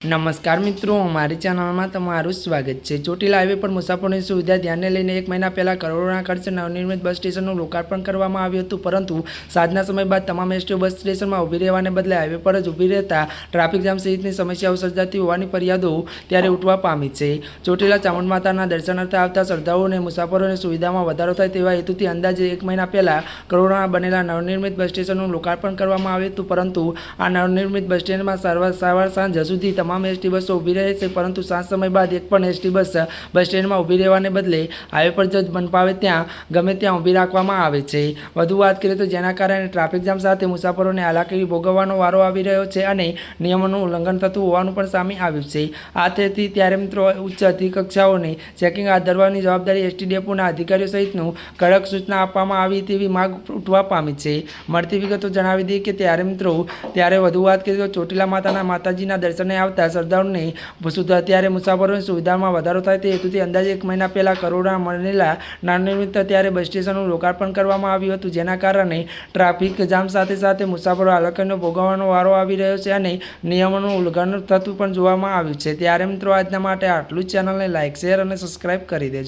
નમસ્કાર મિત્રો મારી ચેનલમાં તમારું સ્વાગત છે. ચોટીલા હાઈવે પર મુસાફરોની સુવિધા ધ્યાને લઈને એક મહિના પહેલાં કરોડોના ખર્ચે નવનિર્મિત બસ સ્ટેશનનું લોકાર્પણ કરવામાં આવ્યું હતું, પરંતુ સાંજના સમય બાદ તમામ એસટીઓ બસ સ્ટેશનમાં ઊભી રહેવાને બદલે હાઈવે પર જ ઊભી રહેતા ટ્રાફિક જામ સહિતની સમસ્યાઓ સર્જાતી હોવાની ફરિયાદો ત્યારે ઉઠવા પામી છે. ચોટીલા ચામુંડ માતાના દર્શનાર્થે આવતા શ્રદ્ધાળુઓ મુસાફરોની સુવિધામાં વધારો થાય તેવા હેતુથી અંદાજે એક મહિના પહેલાં કરોડોના બનેલા નવનિર્મિત બસ સ્ટેશનનું લોકાર્પણ કરવામાં આવ્યું હતું, પરંતુ આ નવનિર્મિત બસ સ્ટેન્ડમાં સારવાર સવાર સાંજ સુધી તમામ એસટી બસો ઊભી રહે છે, પરંતુ સાંજ સમય બાદ એક પણ એસટી બસ બસ સ્ટેન્ડમાં ઊભી રહેવાને બદલે હાઈવે પર જ મનપાવે ત્યાં, ગમે ત્યાં ઊભી રાખવામાં આવે છે. વધુ વાત કરીએ તો જેના કારણે ટ્રાફિક જામ સાથે મુસાફરોને હાલાકી ભોગવવાનો વારો આવી રહ્યો છે અને નિયમોનું ઉલ્લંઘન થતું હોવાનું પણ સામે આવ્યું છે. આ તેથી ત્યારે મિત્રો ઉચ્ચ અધિકક્ષાઓને ચેકિંગ હાથ ધરવાની જવાબદારી એસટી ડેપોના અધિકારીઓ સહિતનું કડક સૂચના આપવામાં આવી તેવી માંગ ઉઠવા પામી છે. મળતી વિગતો જણાવી દઈએ કે ત્યારે મિત્રો, ત્યારે વધુ વાત કરીએ તો ચોટીલા માતાના માતાજીના દર્શને આવતા શ્રદ્ધાળુને સુધા ત્યારે મુસાફરોની સુવિધામાં વધારો થાય તે હેતુથી અંદાજે એક મહિના પહેલા કરોડના મળેલા નવનિર્મિત ત્યારે બસ સ્ટેશનનું લોકાર્પણ કરવામાં આવ્યું હતું. જેના કારણે ટ્રાફિક જામ સાથે સાથે મુસાફરો હાલાકીનો ભોગવવાનો વારો આવી રહ્યો છે અને નિયમોનું ઉલ્લંઘન થતું પણ જોવામાં આવ્યું છે. ત્યારે મિત્રો, આજના માટે આટલું જ. ચેનલને લાઇક શેર અને સબસ્ક્રાઇબ કરી દેજો.